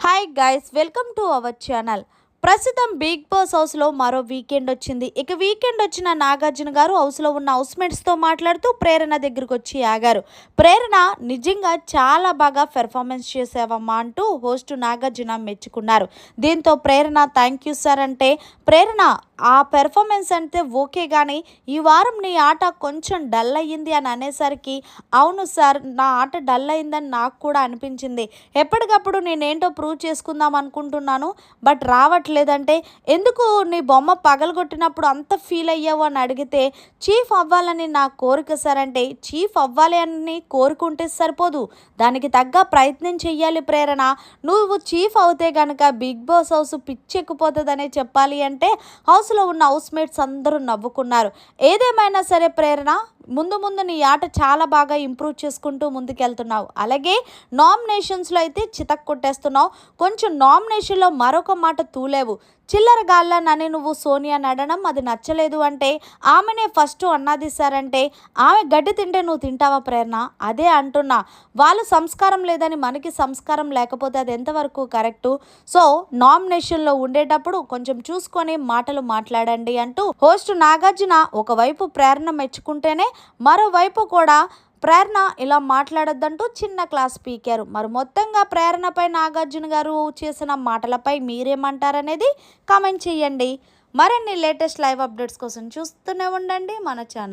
Hi guys welcome to our channel ప్రస్తుతం big boss హౌస్లో మరో వీకెండ్ వచ్చింది. ఇక వీకెండ్ వచ్చిన నాగార్జున గారు హౌస్లో ఉన్న హౌస్మేట్స్తో మాట్లాడుతూ ప్రేరణ దగ్గరికి వచ్చి ఆగారు. ప్రేరణ నిజంగా చాలా బాగా పెర్ఫార్మెన్స్ చేసావమ్మా అంటూ హోస్ట్ నాగార్జున మెచ్చుకున్నారు. దీంతో ప్రేరణ థ్యాంక్ యూ సార్ అంటే ప్రేరణ ఆ పెర్ఫార్మెన్స్ అంటే ఓకే కానీ ఈ వారం నీ ఆట కొంచెం డల్ అయ్యింది అని అనేసరికి అవును సార్ నా ఆట డల్ అయిందని నాకు కూడా అనిపించింది. ఎప్పటికప్పుడు నేనేంటో ప్రూవ్ చేసుకుందాం అనుకుంటున్నాను బట్ రావట్లేదంటే ఎందుకు నీ బొమ్మ పగలగొట్టినప్పుడు అంత ఫీల్ అయ్యావు అని అడిగితే చీఫ్ అవ్వాలని నా కోరిక సార్ అంటే చీఫ్ అవ్వాలి అని కోరుకుంటే సరిపోదు. దానికి తగ్గ ప్రయత్నం చెయ్యాలి ప్రేరణ. నువ్వు చీఫ్ అవుతే గనక బిగ్ బాస్ హౌస్ పిచ్చెక్కిపోతుందనే చెప్పాలి అంటే హౌస్ క్లాసులో ఉన్న హౌస్మేట్స్ అందరూ నవ్వుకున్నారు. ఏదేమైనా సరే ప్రేరణ ముందు ముందు నీ ఆట చాలా బాగా ఇంప్రూవ్ చేసుకుంటూ ముందుకెళ్తున్నావు. అలాగే నామినేషన్స్లో అయితే చితక్ కొట్టేస్తున్నావు. కొంచెం నామినేషన్లో మరొక మాట తూలేవు. చిల్లర గాళ్ళనని నువ్వు సోనియా నడనం అది నచ్చలేదు అంటే ఆమెనే ఫస్ట్ అన్నది సారంటే ఆమె గడ్డి తింటే నువ్వు తింటావా ప్రేరణ? అదే అంటున్నా. వాళ్ళు సంస్కారం లేదని మనకి సంస్కారం లేకపోతే అది ఎంతవరకు కరెక్టు? సో నామినేషన్లో ఉండేటప్పుడు కొంచెం చూసుకొని మాటలు మాట్లాడండి అంటూ హోస్ట్ నాగార్జున ఒకవైపు ప్రేరణ మెచ్చుకుంటేనే మరోవైపు కూడా ప్రేరణ ఇలా మాట్లాడొద్దంటూ చిన్న క్లాస్ పీకారు. మరి మొత్తంగా ప్రేరణపై నాగార్జున గారు చేసిన మాటలపై మీరేమంటారనేది కామెంట్ చేయండి. మరిన్ని లేటెస్ట్ లైవ్ అప్డేట్స్ కోసం చూస్తూనే ఉండండి మన ఛానల్.